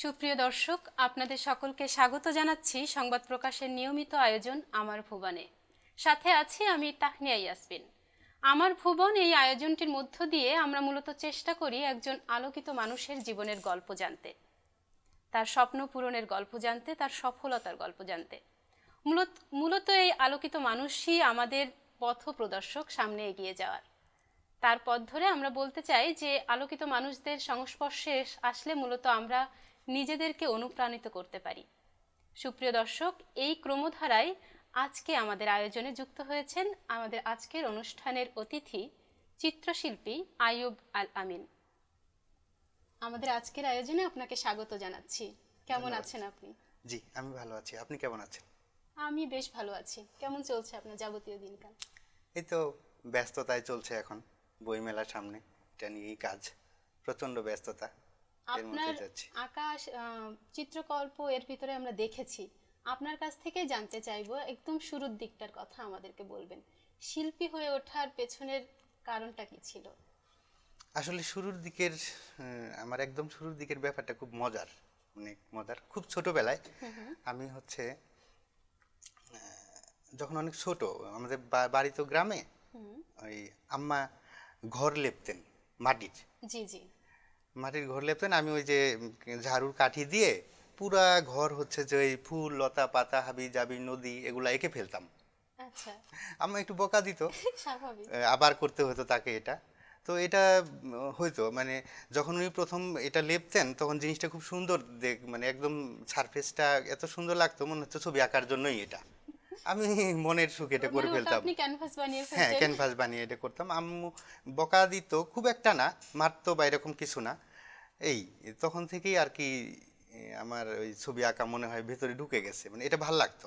সুপ্রিয় দর্শক, আপনাদের সকলকে স্বাগত জানাচ্ছি সংবাদ প্রকাশের নিয়মিত আয়োজন আমার ভুবনে। সাথে আছি আমি তাহনিয়া ইয়াসমিন। আমার ভুবন এই আয়োজনটির মধ্য দিয়ে আমরা মূলত চেষ্টা করি একজন আলোকিত মানুষের জীবনের গল্প জানতে। তার স্বপ্ন পূরণের গল্প জানতে, তার সফলতার গল্প জানতে। মূলত মূলত এই আলোকিত মানুষই আমাদের পথ প্রদর্শক সামনে এগিয়ে যাওয়ার। তার পথ ধরে আমরা বলতে চাই যে, আলোকিত মানুষদের সংস্পর্শে আসলে মূলত আমরা নিজেদেরকে অনুপ্রাণিত করতে পারি। সুপ্রিয় দর্শক এই ক্রমধারায় আজকে আমাদের আয়োজনে যুক্ত হয়েছেন আমাদের আজকের অনুষ্ঠানের অতিথি চিত্রশিল্পী আয়ুব আল আমিন। আমাদের আজকের আয়োজনে আপনাকে স্বাগত জানাচ্ছি। কেমন আছেন আপনি? জি আমি ভালো আছি। আপনি কেমন আছেন? আমি বেশ ভালো আছি। কেমন চলছে আপনার যাবতীয় দিনকাল? এই তো ব্যস্ততায় চলছে এখন বইমেলার সামনে এটা নিয়েই কাজ প্রচণ্ড ব্যস্ততা। আপনার আকাশ চিত্রকল্প এর ভিতরে আমরা দেখেছি। আপনার কাছ থেকেই জানতে চাইব একদম শুরুর দিকটার কথা আমাদেরকে বলবেন। শিল্পী হয়ে ওঠার পেছনের কারণটা কি ছিল? আসলে শুরুর দিকের আমার একদম শুরুর দিকের ব্যাপারটা খুব মজার অনেক মজার খুব ছোটবেলায়। আমি হচ্ছে যখন অনেক ছোট আমাদের বাড়ি তো গ্রামে ওই আম্মা ঘর লেপতেন মাটির। জি জি। মাটির ঘর লেপতেন আমি ওই যে ঝাড়ুর কাঠি দিয়ে পুরা ঘর হচ্ছে যে ওই ফুল লতা পাতা হাবি জাবি নদী এগুলা এঁকে ফেলতাম। আচ্ছা। আম্মা একটু বকা দিত। আবার করতে হতো তাকে এটা। তো এটা হয়তো মানে যখন উনি প্রথম এটা লেপতেন তখন জিনিসটা খুব সুন্দর দেখ মানে একদম সারফেসটা এত সুন্দর লাগতো মনে হচ্ছে ছবি আঁকার জন্যই এটা। আমি মনের সুখ এটা করে ফেলতাম। হ্যাঁ ক্যানভাস বানিয়ে এটা করতাম। আম্মু বকা দিত খুব একটা না মারতো বা এরকম কিছু না। এই তখন থেকেই আর কি আমার ওই ছবি আঁকা মনে হয় ভেতরে ঢুকে গেছে। মানে এটা ভালো লাগতো।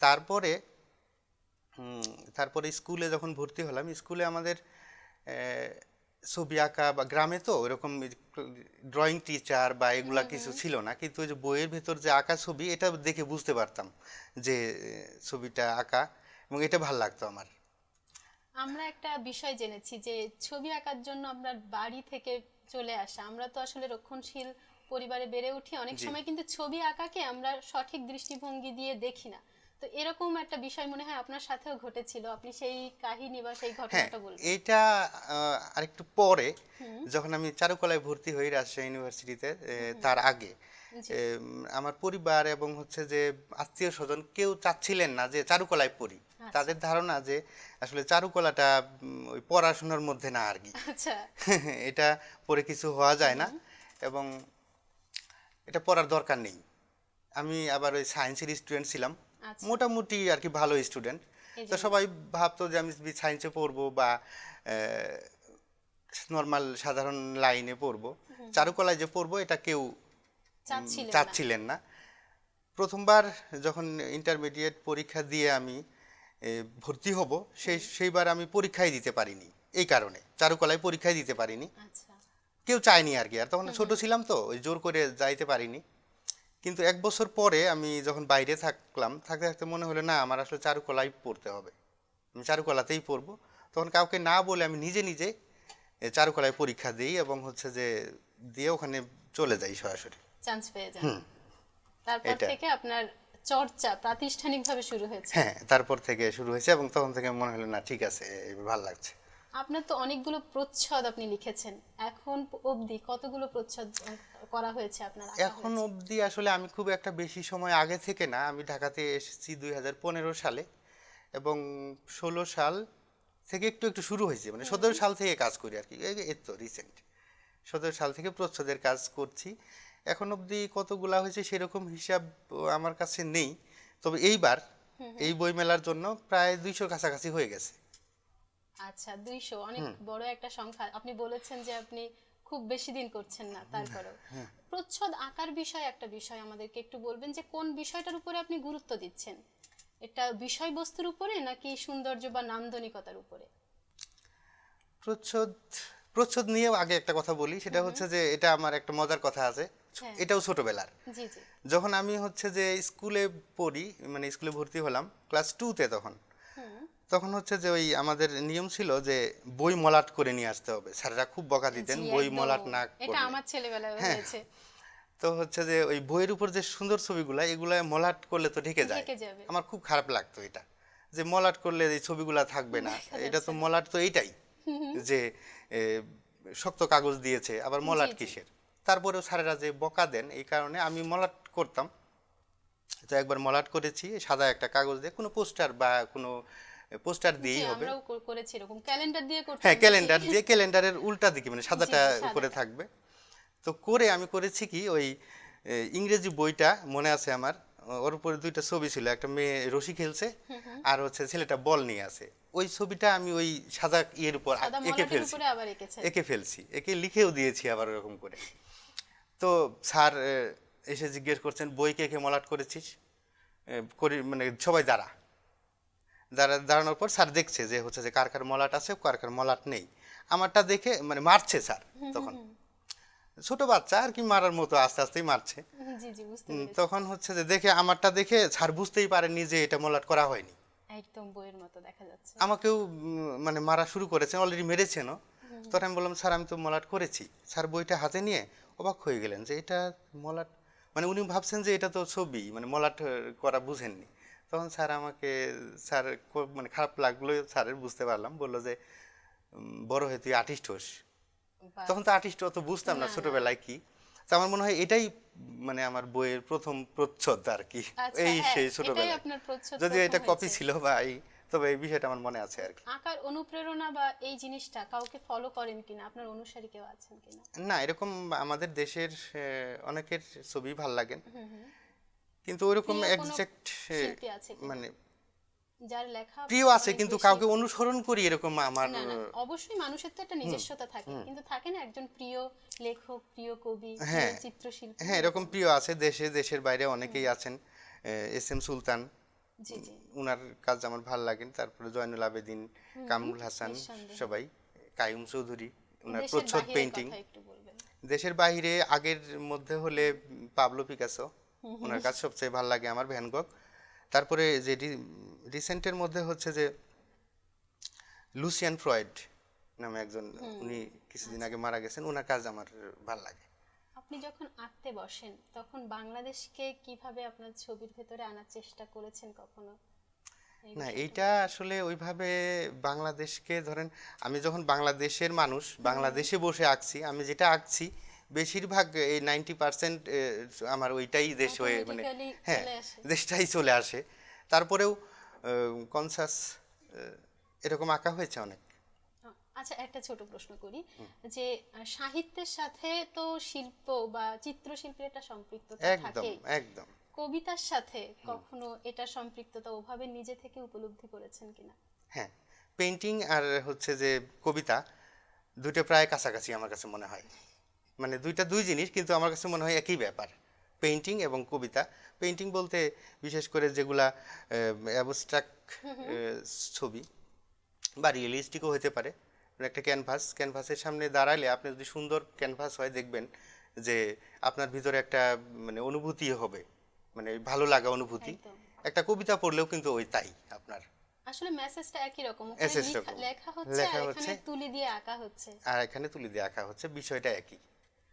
তারপরে তারপরে স্কুলে যখন ভর্তি হলাম স্কুলে আমাদের ছবি আঁকা বা গ্রামে তো এরকম ড্রয়িং টিচার বা এগুলা কিছু ছিল না। কিন্তু ওই যে বইয়ের ভেতর যে আঁকা ছবি এটা দেখে বুঝতে পারতাম যে ছবিটা আঁকা এবং এটা ভালো লাগতো আমার। আমরা একটা বিষয় জেনেছি যে ছবি আঁকার জন্য আপনার বাড়ি থেকে চলে আসা। আমরা তো আসলে রক্ষণশীল পরিবারে বেড়ে উঠি অনেক সময় কিন্তু ছবি আঁকাকে আমরা সঠিক দৃষ্টিভঙ্গি দিয়ে দেখি না। তো এরকম একটা বিষয় মনে হয় আপনার সাথেও ঘটেছিল আপনি সেই কাহিনী বা সেই হ্যাঁ ঘটনাটা বলবেন। এটা আরেকটু পরে যখন আমি চারুকলায় ভর্তি হই রাজশাহী ইউনিভার্সিটিতে তার আগে আমার পরিবার এবং হচ্ছে যে আত্মীয় স্বজন কেউ চাচ্ছিলেন না যে চারুকলায় পড়ি। তাদের ধারণা যে আসলে চারুকলাটা ওই পড়াশোনার মধ্যে না আর কি। আচ্ছা। এটা পড়ে কিছু হওয়া যায় না। এবং এটা পড়ার দরকার নেই। আমি আবার ওই সায়েন্সের স্টুডেন্ট ছিলাম। আচ্ছা। মোটামুটি আর কি ভালো স্টুডেন্ট তো সবাই ভাবতো যে আমি সায়েন্সে পড়ব বা নর্মাল সাধারণ লাইনে পড়ব। চারুকলায় যে পড়ব এটা কেউ চাচ্ছিলেন না। প্রথমবার যখন ইন্টারমিডিয়েট পরীক্ষা দিয়ে আমি ভর্তি হব সেই সেইবার আমি পরীক্ষাই দিতে পারিনি এই কারণে। চারুকলায় পরীক্ষাই দিতে পারিনি। আচ্ছা। কেউ চায়নি আর কি আর তখন ছোট ছিলাম তো ওই জোর করে যাইতে পারিনি। কিন্তু এক বছর পরে আমি যখন বাইরে থাকলাম থাকতে থাকতে মনে হলো না আমার আসলে চারুকলাই পড়তে হবে। আমি চারুকলাতেই পড়ব। তখন কাউকে না বলে আমি নিজে নিজে চারুকলায় পরীক্ষা দিই এবং হচ্ছে যে দিয়ে ওখানে চলে যাই সরাসরি। চান্স পেয়ে যান। তারপর থেকে আপনার চর্চা প্রাতিষ্ঠানিকভাবে শুরু হয়েছে। হ্যাঁ তারপর থেকে শুরু হয়েছে এবং তখন থেকে মনে হলো না ঠিক আছে ভালো লাগছে। আপনার তো অনেকগুলো প্রচ্ছদ আপনি লিখেছেন। এখন অবধি কতগুলো প্রচ্ছদ করা হয়েছে আপনার এখন অবধি আসলে আমি খুব একটা বেশি সময় আগে থেকে না আমি ঢাকাতে এসেছি দুই হাজার পনেরো সালে এবং ষোলো সাল থেকে একটু একটু শুরু হয়েছে। মানে সতেরো সাল থেকে কাজ করি আর কি। এই- এই তো রিসেন্ট সতেরো সাল থেকে প্রচ্ছদের কাজ করছি। এখন অবধি কতগুলা হয়েছে সেরকম হিসাব আমার কাছে নেই। তবে এইবার এই বইমেলার জন্য প্রায় দুইশোর কাছাকাছি হয়ে গেছে। আচ্ছা দুইশো অনেক বড় একটা সংখ্যা। আপনি বলেছেন যে আপনি খুব বেশি দিন করছেন না তারপরেও। হ্যাঁ। প্রচ্ছদ আঁকার বিষয় একটা বিষয় আমাদেরকে একটু বলবেন যে কোন বিষয়টার উপরে আপনি গুরুত্ব দিচ্ছেন? এটা বিষয়বস্তুর উপরে নাকি সৌন্দর্য বা নান্দনিকতার উপরে? প্রচ্ছদ প্রচ্ছদ নিয়ে আগে একটা কথা বলি। সেটা হচ্ছে যে এটা আমার একটা মজার কথা আছে। হ্যাঁ। এটাও ছোটবেলার। যখন আমি হচ্ছে যে স্কুলে পড়ি মানে স্কুলে ভর্তি হলাম ক্লাস টুতে তখন তখন হচ্ছে যে ওই আমাদের নিয়ম ছিল যে বই মলাট করে নিয়ে আসতে হবে। স্যাররা খুব বকা দিতেন বই মলাট না এটা আমার ছেলেবেলায় হ্যাঁ। হয়েছে। তো হচ্ছে যে ওই বইয়ের উপর যে সুন্দর ছবিগুলা এগুলা মলাট করলে তো ঢেকে যায়। আমার খুব খারাপ লাগতো এটা। যে মলাট করলে এই ছবিগুলা থাকবে না। এটা তো মলাট তো এইটাই যে শক্ত কাগজ দিয়েছে আবার মলাট। কিসের? তারপরেও স্যারেরা যে বকা দেন এই কারণে আমি মলাট করতাম। তো একবার মলাট করেছি সাদা একটা কাগজ দিয়ে কোনো পোস্টার বা কোনো পোস্টার দিয়েই হবে। করেছি এরকম। ক্যালেন্ডার দিয়ে হ্যাঁ ক্যালেন্ডার দিয়ে ক্যালেন্ডারের উল্টা দিকে মানে সাদাটা। উপরে থাকবে। তো করে আমি করেছি কি ওই ইংরেজি বইটা মনে আছে আমার ওর উপরে দুইটা ছবি ছিল একটা মেয়ে রশি খেলছে আর হচ্ছে ছেলেটা বল নিয়ে আছে ওই ছবিটা আমি ওই সাদা ইয়ের উপর এঁকে ফেলছি। এঁকে ফেলছি একে লিখেও দিয়েছি আবার ওরকম করে। তো স্যার এসে জিজ্ঞেস করছেন বই কে কে মলাট করেছিস? করি মানে সবাই দাঁড়া দাঁড়া দাঁড়ানোর পর স্যার দেখছে যে হচ্ছে যে কার কার মলাট আছে কার কার মলাট নেই। আমারটা দেখে মানে মারছে স্যার তখন। ছোট বাচ্চা আর কি মারার মতো আস্তে আস্তেই মারছে। তখন হচ্ছে যে দেখে আমারটা দেখে স্যার বুঝতেই পারেনি যে এটা মলাট করা হয়নি। একদম বইয়ের মতো দেখা যাচ্ছে। আমাকেও মানে মারা শুরু করেছেন অলরেডি মেরেছেনও তখন আমি বললাম স্যার আমি তো মলাট করেছি। স্যার বইটা হাতে নিয়ে অবাক হয়ে গেলেন যে এটা মলাট মানে উনি ভাবছেন যে এটা তো ছবি মানে মলাট করা বুঝেননি। তখন স্যার আমাকে স্যার মানে খারাপ লাগল স্যারের বুঝতে পারলাম বলল যে বড় হয়ে তুই আর্টিস্ট হোস। তখন তো আর্টিস্ট অত বুঝতাম না ছোটবেলায় কি। তো আমার মনে হয় এটাই মানে আমার বইয়ের প্রথম প্রচ্ছদ আর কি। আচ্ছা, এই হ্যাঁ, সেই ছোটবেলায়। যদিও এটা কপি ছিল বা এই তবে এই বিষয়টা আমার মনে আছে আর কি। আঁকার অনুপ্রেরণা বা এই জিনিসটা কাউকে ফলো করেন কিনা? আপনার অনুসারী কেউ আছেন কিনা? না এরকম আমাদের দেশের অনেকের ছবি ভালো লাগেন কিন্তু আছে কিনা? মানে যার লেখা প্রিয় আছে কিন্তু কাউকে অনুসরণ করি এরকম আমার অবশ্যই মানুষের তো একটা নিজস্বতা থাকে। কিন্তু থাকে না একজন প্রিয় লেখক প্রিয় কবি হ্যাঁ। চিত্রশিল্পী। হ্যাঁ এরকম প্রিয় আছে দেশে দেশের বাইরে অনেকেই আছেন এস এম সুলতান। উনার কাজ আমার ভালো লাগেন তারপরে জয়নুল আবেদিন কামরুল হাসান সবাই কায়ুম চৌধুরী উনার প্রচ্ছদ পেইন্টিং দেশের বাইরে আগের মধ্যে হলে পাবলো পিকাসো ওনার কাজ সবচেয়ে ভালো লাগে আমার ভ্যানগক তারপরে যে রিসেন্টের মধ্যে হচ্ছে যে লুসিয়ান ফ্রয়েড নামে একজন উনি কিছুদিন আগে মারা গেছেন ওনার কাজ আমার ভালো লাগে। আপনি যখন আঁকতে বসেন তখন বাংলাদেশকে কীভাবে আপনার ছবির ভেতরে আনার চেষ্টা করেছেন কখনো? না এইটা আসলে ওইভাবে বাংলাদেশকে ধরেন আমি যখন বাংলাদেশের মানুষ বাংলাদেশে বসে আঁকছি আমি যেটা আঁকছি বেশিরভাগ এই নাইনটি পার্সেন্ট আমার ওইটাই দেশ হয়ে মানে হ্যাঁ দেশটাই চলে আসে। তারপরেও কনসাস এরকম আঁকা হয়েছে অনেক। আচ্ছা একটা ছোট প্রশ্ন করি। যে সাহিত্যের সাথে তো শিল্প বা চিত্রশিল্পের একটা সম্পৃক্ততা থাকে। একদম। কবিতার সাথে কখনো এটা সম্পৃক্ততা ওভাবে নিজে থেকে উপলব্ধি করেছেন কিনা? হ্যাঁ পেন্টিং আর হচ্ছে যে কবিতা দুটো প্রায় কাছাকাছি আমার কাছে মনে হয়। মানে দুইটা দুই জিনিস কিন্তু আমার কাছে মনে হয় একই ব্যাপার। পেন্টিং এবং কবিতা। পেন্টিং বলতে বিশেষ করে যেগুলা অ্যাবস্ট্রাক্ট ছবি বা রিয়েলিস্টিকও হতে পারে। একটা ক্যানভাস ক্যানভাসের সামনে দাঁড়ালে আপনি যদি সুন্দর ক্যানভাস হয় দেখবেন যে আপনার ভিতরে একটা মানে অনুভূতি হবে মানে ভালো লাগা অনুভূতি। একটা কবিতা পড়লেও কিন্তু ওই তাই আপনার। আসলে মেসেজটা একই রকম লিখা- হচ্ছে লেখা আর হচ্ছে। এখানে তুলি দিয়ে আঁকা হচ্ছে। আর এখানে তুলে দিয়ে আঁকা হচ্ছে বিষয়টা একই।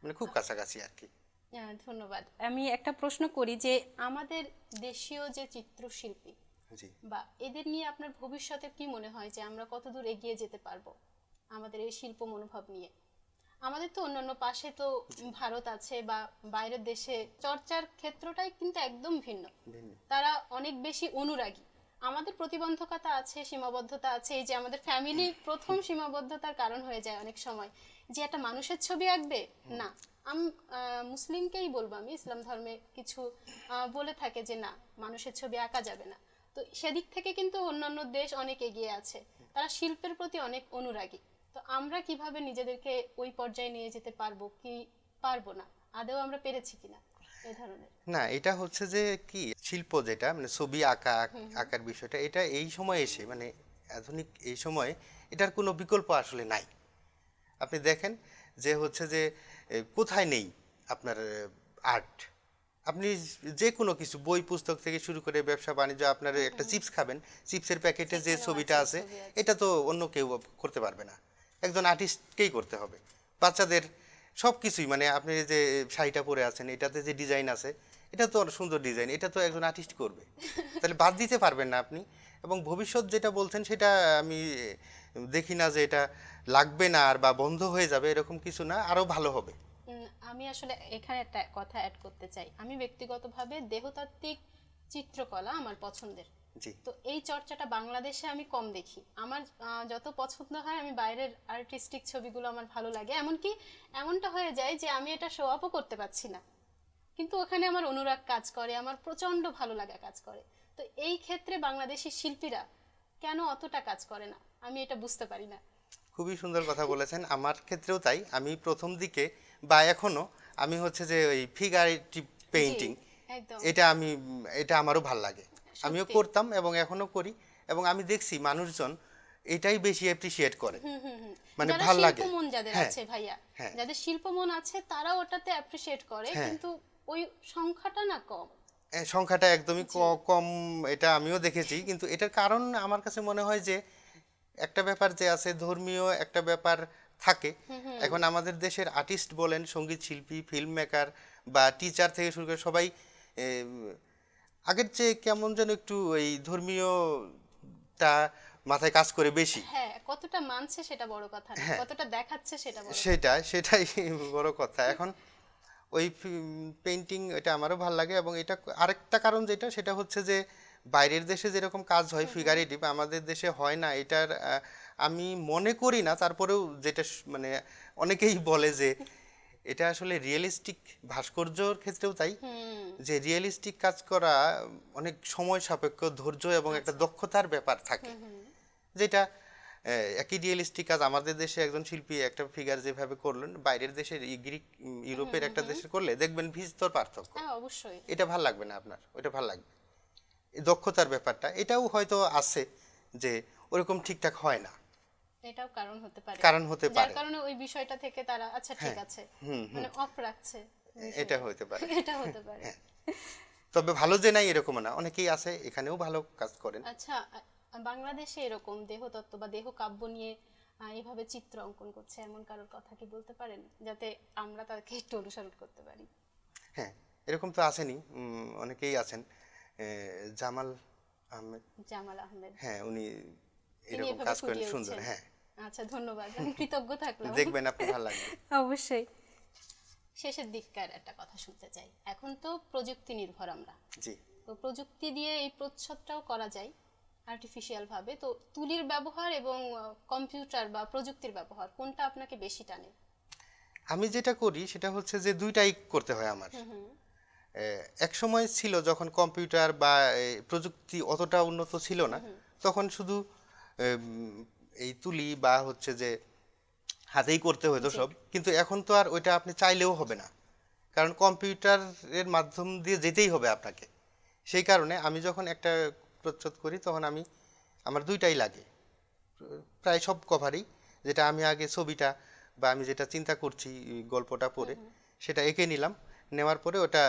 মানে খুব কাছাকাছি আর কি। হ্যাঁ, ধন্যবাদ। আমি একটা প্রশ্ন করি যে আমাদের দেশীয় যে চিত্রশিল্পী জি। বা এদের নিয়ে আপনার ভবিষ্যতে কি মনে হয় যে আমরা কতদূর এগিয়ে যেতে পারব? আমাদের এই শিল্প মনোভাব নিয়ে। আমাদের তো অন্যান্য পাশে তো ভারত আছে বা বাইরের দেশে চর্চার ক্ষেত্রটাই কিন্তু একদম ভিন্ন। তারা অনেক বেশি অনুরাগী। আমাদের প্রতিবন্ধকতা আছে সীমাবদ্ধতা আছে এই যে আমাদের ফ্যামিলি প্রথম সীমাবদ্ধতার কারণ হয়ে যায় অনেক সময়। যে একটা মানুষের ছবি আঁকবে না। আমি মুসলিমকেই বলব আমি ইসলাম ধর্মে কিছু বলে থাকে যে না মানুষের ছবি আঁকা যাবে না। তো সেদিক থেকে কিন্তু অন্যান্য দেশ অনেক এগিয়ে আছে। তারা শিল্পের প্রতি অনেক অনুরাগী। তো আমরা কীভাবে নিজেদেরকে ওই পর্যায়ে নিয়ে যেতে পারব কি পারব না? আদেও আমরা পেরেছি কিনা না এটা হচ্ছে যে কি শিল্প যেটা মানে ছবি আঁকা আঁকার বিষয়টা এটা এই সময় এসে মানে আধুনিক এই সময়ে এটার কোনো বিকল্প আসলে নাই। আপনি দেখেন যে হচ্ছে যে কোথায় নেই আপনার আর্ট। আপনি যে কোনো কিছু বই পুস্তক থেকে শুরু করে ব্যবসা বাণিজ্য আপনার একটা চিপস খাবেন চিপসের প্যাকেটে যে ছবিটা আছে। এটা তো অন্য কেউ করতে পারবে না। একজন আর্টিস্টকেই করতে হবে। বাচ্চাদের সব কিছুই মানে আপনি যে শাড়িটা পরে আছেন এটাতে যে ডিজাইন আছে এটা তো সুন্দর ডিজাইন এটা তো একজন আর্টিস্ট করবে। তাহলে বাদ দিতে পারবেন না আপনি। এবং ভবিষ্যৎ যেটা বলছেন সেটা আমি দেখি না যে এটা লাগবে না আর বা বন্ধ হয়ে যাবে এরকম কিছু না আরও ভালো হবে। আমি আসলে এখানে একটা কথা অ্যাড করতে চাই। আমি ব্যক্তিগতভাবে দেহতাত্ত্বিক চিত্রকলা আমার পছন্দের। তো এই চর্চাটা বাংলাদেশে আমি কম দেখি। আমার যত পছন্দ হয় আমি বাইরের আর্টিস্টিক ছবিগুলো আমার ভালো লাগে। এমনকি এমনটা হয়ে যায় যে আমি এটা শো আপও করতে পারছি না। কিন্তু ওখানে আমার অনুরাগ কাজ করে আমার প্রচণ্ড ভালো লাগা কাজ করে। তো এই ক্ষেত্রে বাংলাদেশি শিল্পীরা কেন অতটা কাজ করে না? আমি এটা বুঝতে পারি না। খুবই সুন্দর কথা বলেছেন। আমার ক্ষেত্রেও তাই। আমি প্রথম দিকে বা এখনও আমি হচ্ছে যে ওই ফিগারেটিভ পেইন্টিং এটা আমি এটা আমারও ভালো লাগে। আমিও করতাম এবং এখনও করি এবং আমি দেখছি মানুষজন এটাই বেশি অ্যাপ্রিসিয়েট করে। মানে ভালো লাগে। শিল্পমন যাদের হ্যাঁ, আছে ভাইয়া হ্যাঁ। যাদের শিল্পমন আছে তারা ওটাতে অ্যাপ্রিসিয়েট করে হ্যাঁ। কিন্তু ওই সংখ্যাটা না কম সংখ্যাটা একদমই কম এটা আমিও দেখেছি কিন্তু এটার কারণ আমার কাছে মনে হয় যে একটা ব্যাপার যে আছে ধর্মীয় একটা ব্যাপার থাকে এখন আমাদের দেশের আর্টিস্ট বলেন সংগীত শিল্পী ফিল্ম মেকার বা টিচার থেকে শুরু করে সবাই আগের চেয়ে কেমন যেন একটু এই ধর্মীয়টা মাথায় কাজ করে বেশি। হ্যাঁ কতটা মানছে সেটা বড় কথা না হ্যাঁ। কতটা দেখাচ্ছে সেটা বড় সেটা সেটাই বড় কথা। এখন ওই পেন্টিং এটা আমারও ভালো লাগে এবং এটা আরেকটা কারণ যেটা সেটা হচ্ছে যে বাইরের দেশে যেরকম কাজ হয় ফিগারেটিভ আমাদের দেশে হয় না। এটার আমি মনে করি না তারপরেও যেটা মানে অনেকেই বলে যে এটা আসলে রিয়েলিস্টিক ভাস্কর্যর ক্ষেত্রেও তাই। যে রিয়েলিস্টিক কাজ করা অনেক সময় সাপেক্ষ ধৈর্য এবং একটা দক্ষতার ব্যাপার থাকে। যেটা একই রিয়েলিস্টিক কাজ আমাদের দেশে একজন শিল্পী একটা ফিগার যেভাবে করলেন বাইরের দেশের গ্রিক ইউরোপের একটা দেশে করলে দেখবেন ভিস্তর পার্থক্য। হ্যাঁ অবশ্যই। এটা ভালো লাগবে না আপনার? ওটা ভালো লাগবে। দক্ষতার ব্যাপারটা এটাও হয়তো আছে যে ওরকম ঠিকঠাক হয় না। এটাও কারণ হতে পারে। কারণ হতে যার কারণে ওই বিষয়টা থেকে তারা আচ্ছা ঠিক আছে। হুম, হুম। মানে অফ রাখছে। এটা হতে পারে। এটা হতে পারে। হ্যাঁ। তবে ভালো যে নাই এরকম না। অনেকেই আছে এখানেও ভালো কাজ করেন। আচ্ছা বাংলাদেশে এরকম দেহতত্ত্ব বা দেহ কাব্য নিয়ে এইভাবে চিত্র অঙ্কন করছে এমন কারোর কথা কি বলতে পারেন? যাতে আমরা তাকে একটু অনুসরণ করতে পারি। হ্যাঁ এরকম তো আসেনি। অনেকেই আছেন। জামাল আহমেদ। জামাল আহমেদ। হ্যাঁ উনি এরকম কাজ করেন সুন্দর। হ্যাঁ। আচ্ছা ধন্যবাদ। আমি কৃতজ্ঞ থাকলাম। দেখবেন আপনি ভালো লাগবে। অবশ্যই। শেষের দিককার একটা কথা শুনতে চাই। এখন তো প্রযুক্তি নির্ভর আমরা। জি। তো প্রযুক্তি দিয়ে এই প্রচ্ছদটাও করা যায় আর্টিফিশিয়াল ভাবে। তো তুলির ব্যবহার এবং কম্পিউটার বা প্রযুক্তির ব্যবহার কোনটা আপনাকে বেশি টানে? আমি যেটা করি সেটা হচ্ছে যে দুইটাই করতে হয় আমার। এক সময় ছিল যখন কম্পিউটার বা প্রযুক্তি অতটা উন্নত ছিল না তখন শুধু এই তুলি বা হচ্ছে যে হাতেই করতে হতো সব। কিন্তু এখন তো আর ওইটা আপনি চাইলেও হবে না। কারণ কম্পিউটারের মাধ্যম দিয়ে যেতেই হবে আপনাকে। সেই কারণে আমি যখন একটা প্রচ্ছদ করি তখন আমি আমার দুইটাই লাগে। প্রায় সব কভারই যেটা আমি আগে ছবিটা বা আমি যেটা চিন্তা করছি গল্পটা পড়ে সেটা এঁকে নিলাম। নেওয়ার পরে ওটা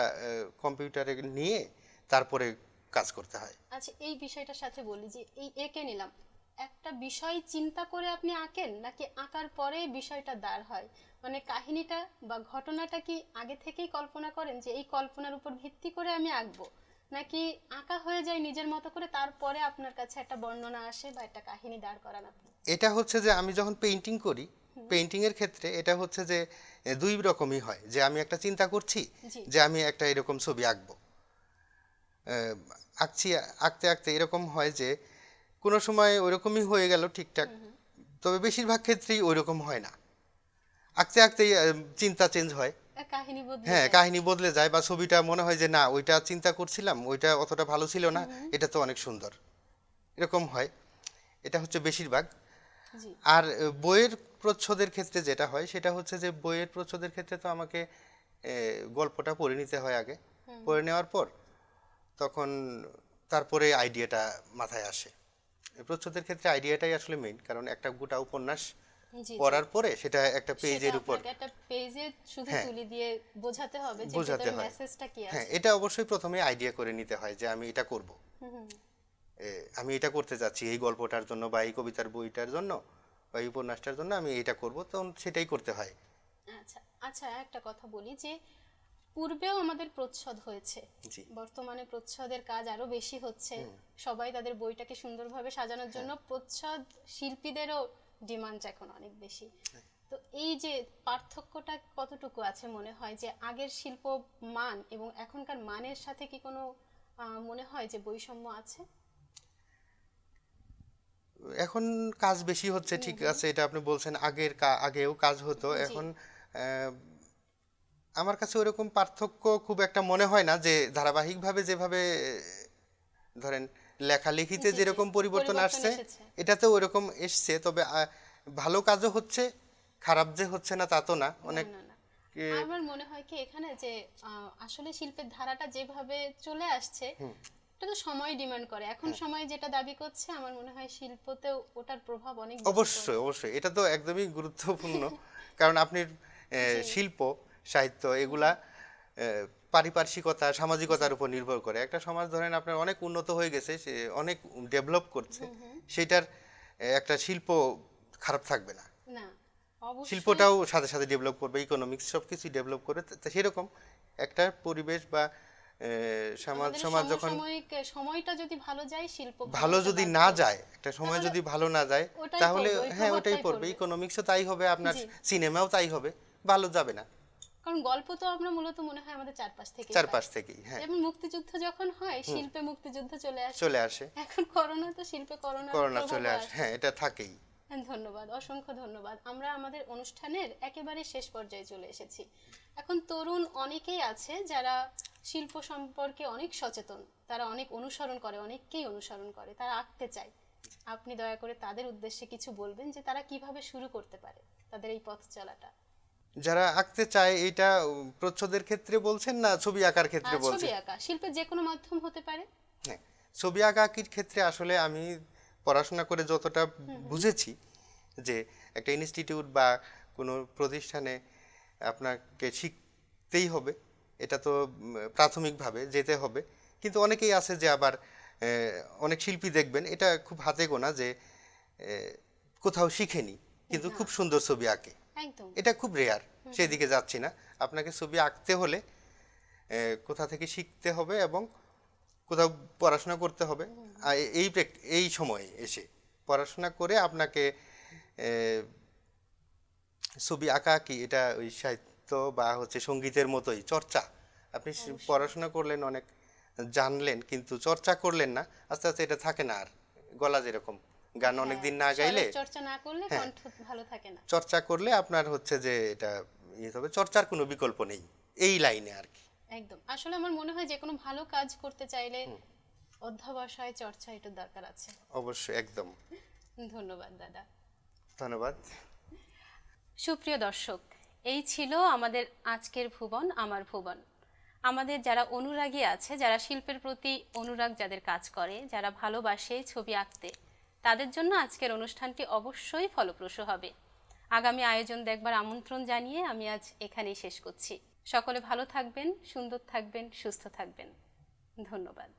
কম্পিউটারে নিয়ে তারপরে কাজ করতে হয়। আচ্ছা এই বিষয়টার সাথে বলি যে এই এঁকে নিলাম। একটা বিষয় চিন্তা করে আপনি আঁকেন নাকি আঁকার পরে বিষয়টা দাঁড় হয়? মানে কাহিনীটা বা ঘটনাটা কি আগে থেকেই কল্পনা করেন যে এই কল্পনার উপর ভিত্তি করে আমি আঁকবো? নাকি আঁকা হয়ে যায় নিজের মতো করে তারপরে আপনার কাছে একটা বর্ণনা আসে বা একটা কাহিনী দাঁড় করান আপনি? এটা হচ্ছে যে আমি যখন পেইন্টিং করি পেইন্টিং এর ক্ষেত্রে এটা হচ্ছে যে দুই রকমই হয়। যে আমি একটা চিন্তা করছি যে আমি একটা এরকম ছবি আঁকবো। আঁকছি আঁকতে আঁকতে এরকম হয় যে কোনো সময় ওইরকমই হয়ে গেল ঠিকঠাক। তবে বেশিরভাগ ক্ষেত্রেই ওইরকম হয় না। আঁকতে আঁকতেই চিন্তা চেঞ্জ হয়। হ্যাঁ। কাহিনী বদলে যায় বা ছবিটা মনে হয় যে না ওইটা চিন্তা করছিলাম ওইটা অতটা ভালো ছিল না এটা তো অনেক সুন্দর। এরকম হয়। এটা হচ্ছে বেশিরভাগ। আর বইয়ের প্রচ্ছদের ক্ষেত্রে যেটা হয় সেটা হচ্ছে যে বইয়ের প্রচ্ছদের ক্ষেত্রে তো আমাকে গল্পটা পড়ে নিতে হয় আগে। পড়ে নেওয়ার পর তখন তারপরে আইডিয়াটা মাথায় আসে। প্রচ্ছদের ক্ষেত্রে আইডিয়াটাই আসলে মেইন কারণ একটা গোটা উপন্যাস। পড়ার পরে সেটা একটা পেজের উপর একটা পেজে শুধু হ্যাঁ। তুলি দিয়ে বোঝাতে হবে যে বোঝাতে হয়। মেসেজটা কি আছে হ্যাঁ এটা অবশ্যই প্রথমে আইডিয়া করে নিতে হয় যে আমি এটা করব। আমি এটা করতে যাচ্ছি এই গল্পটার জন্য বা এই কবিতার বইটার জন্য বা এই উপন্যাসটার জন্য আমি এটা করব তখন সেটাই করতে হয় আচ্ছা আচ্ছা একটা কথা বলি যে পূর্বেও আমাদের প্রচ্ছদ হয়েছে। বর্তমানে প্রচ্ছদের কাজ আরও বেশি হচ্ছে। সবাই তাদের বইটাকে সুন্দরভাবে সাজানোর জন্য হ্যাঁ। প্রচ্ছদ শিল্পীদেরও ডিমান্ড এখন অনেক বেশি। হ্যাঁ। তো এই যে পার্থক্যটা কতটুকু আছে মনে হয় যে আগের শিল্প মান এবং এখনকার মানের সাথে কি কোনো মনে হয় যে বৈষম্য আছে? এখন কাজ বেশি হচ্ছে ঠিক আছে এটা আপনি বলছেন আগের আগেও কাজ হতো। এখন আমার কাছে ওরকম পার্থক্য খুব একটা মনে হয় না যে ধারাবাহিকভাবে যেভাবে ধরেন লেখালেখিতে যেরকম পরিবর্তন আসছে। এটাতেও ওরকম এসছে তবে ভালো কাজও হচ্ছে খারাপ যে হচ্ছে না তা তো না। অনেক। আমার মনে হয় কি এখানে যে আসলে শিল্পের ধারাটা যেভাবে চলে আসছে এটা তো সময় ডিমান্ড করে। এখন হ্যাঁ। সময় যেটা দাবি করছে আমার মনে হয় শিল্পতেও ওটার প্রভাব অনেক অবশ্যই অবশ্যই। এটা তো একদমই গুরুত্বপূর্ণ। কারণ আপনি শিল্প সাহিত্য এগুলা পারিপার্শ্বিকতা সামাজিকতার উপর নির্ভর করে। একটা সমাজ ধরেন আপনার অনেক উন্নত হয়ে গেছে সে অনেক ডেভেলপ করছে সেটার একটা শিল্প খারাপ থাকবে না। শিল্পটাও সাথে সাথে ডেভেলপ করবে ইকোনমিক্স সব কিছুই ডেভেলপ করে তো- তো সেরকম একটা পরিবেশ বা সমাজ সমাজ যখন সময়টা যদি ভালো যায় শিল্প ভালো যদি না যায় একটা সময় যদি ভালো না যায় তাহলে হ্যাঁ ওটাই পড়বে। ইকোনমিক্সও তাই হবে আপনার সিনেমাও তাই হবে ভালো যাবে না। কারণ গল্প তো আমরা মূলত মনে হয় আমাদের চারপাশ থেকে চারপাশ থেকেই হ্যাঁ। যেমন মুক্তিযুদ্ধ যখন হয় শিল্পে মুক্তিযুদ্ধ চলে আসে। চলে আসে। এখন করোনা তো শিল্পে করোনা করোনা চলে আসে। হ্যাঁ এটা থাকেই। হ্যাঁ, ধন্যবাদ অসংখ্য ধন্যবাদ। আমরা আমাদের অনুষ্ঠানের একেবারে শেষ পর্যায়ে চলে এসেছি। এখন তরুণ অনেকেই আছে যারা শিল্প সম্পর্কে অনেক সচেতন। তারা অনেক অনুসরণ করে অনেককেই অনুসরণ করে তারা আঁকতে চায়। আপনি দয়া করে তাদের উদ্দেশ্যে কিছু বলবেন যে তারা কীভাবে শুরু করতে পারে তাদের এই পথ চলাটা। যারা আঁকতে চায় এটা প্রচ্ছদের ক্ষেত্রে বলছেন না ছবি আঁকার ক্ষেত্রে বলছেন ছবি আঁকা শিল্পের যে কোনো মাধ্যম হতে পারে। হ্যাঁ ছবি আঁকাআঁকির ক্ষেত্রে আসলে আমি পড়াশোনা করে যতটা বুঝেছি যে একটা ইনস্টিটিউট বা কোনো প্রতিষ্ঠানে আপনাকে শিখতেই হবে এটা তো প্রাথমিকভাবে যেতে হবে। কিন্তু অনেকেই আছে যে আবার অনেক শিল্পী দেখবেন এটা খুব হাতে গোনা যে কোথাও শিখেনি কিন্তু খুব সুন্দর ছবি আঁকে। এটা খুব রেয়ার সেদিকে যাচ্ছি না। আপনাকে ছবি আঁকতে হলে কোথা থেকে শিখতে হবে এবং কোথাও পড়াশোনা করতে হবে। এই এই সময়ে এসে পড়াশোনা করে আপনাকে ছবি আঁকা কি এটা ওই সাহিত্য বা হচ্ছে সঙ্গীতের মতোই চর্চা? আপনি পড়াশোনা করলেন অনেক জানলেন কিন্তু চর্চা করলেন না আস্তে আস্তে এটা থাকে না আর গলা যেরকম। গান অনেক দিন না গাইলে চর্চা না করলে হ্যাঁ। কণ্ঠ ভালো থাকে না। চর্চা করলে আপনার হচ্ছে যে এটা ইয়ে হবে চর্চার কোনো বিকল্প নেই এই লাইনে আর কি। একদম। আসলে আমার মনে হয় যে কোনো ভালো কাজ করতে চাইলে অধ্যাবসায় চর্চা এটার দরকার আছে। অবশ্যই একদম। ধন্যবাদ দাদা। ধন্যবাদ। সুপ্রিয় দর্শক এই ছিল আমাদের আজকের ভুবন আমার ভুবন। আমাদের যারা অনুরাগী আছে যারা শিল্পের প্রতি অনুরাগ যাদের কাজ করে যারা ভালোবাসে ছবি আঁকতে তাদের জন্য আজকের অনুষ্ঠানটি অবশ্যই ফলপ্রসূ হবে। আগামী আয়োজন দেখবার আমন্ত্রণ জানিয়ে আমি আজ এখানেই শেষ করছি। সকলে ভালো থাকবেন, সুন্দর থাকবেন, সুস্থ থাকবেন। ধন্যবাদ।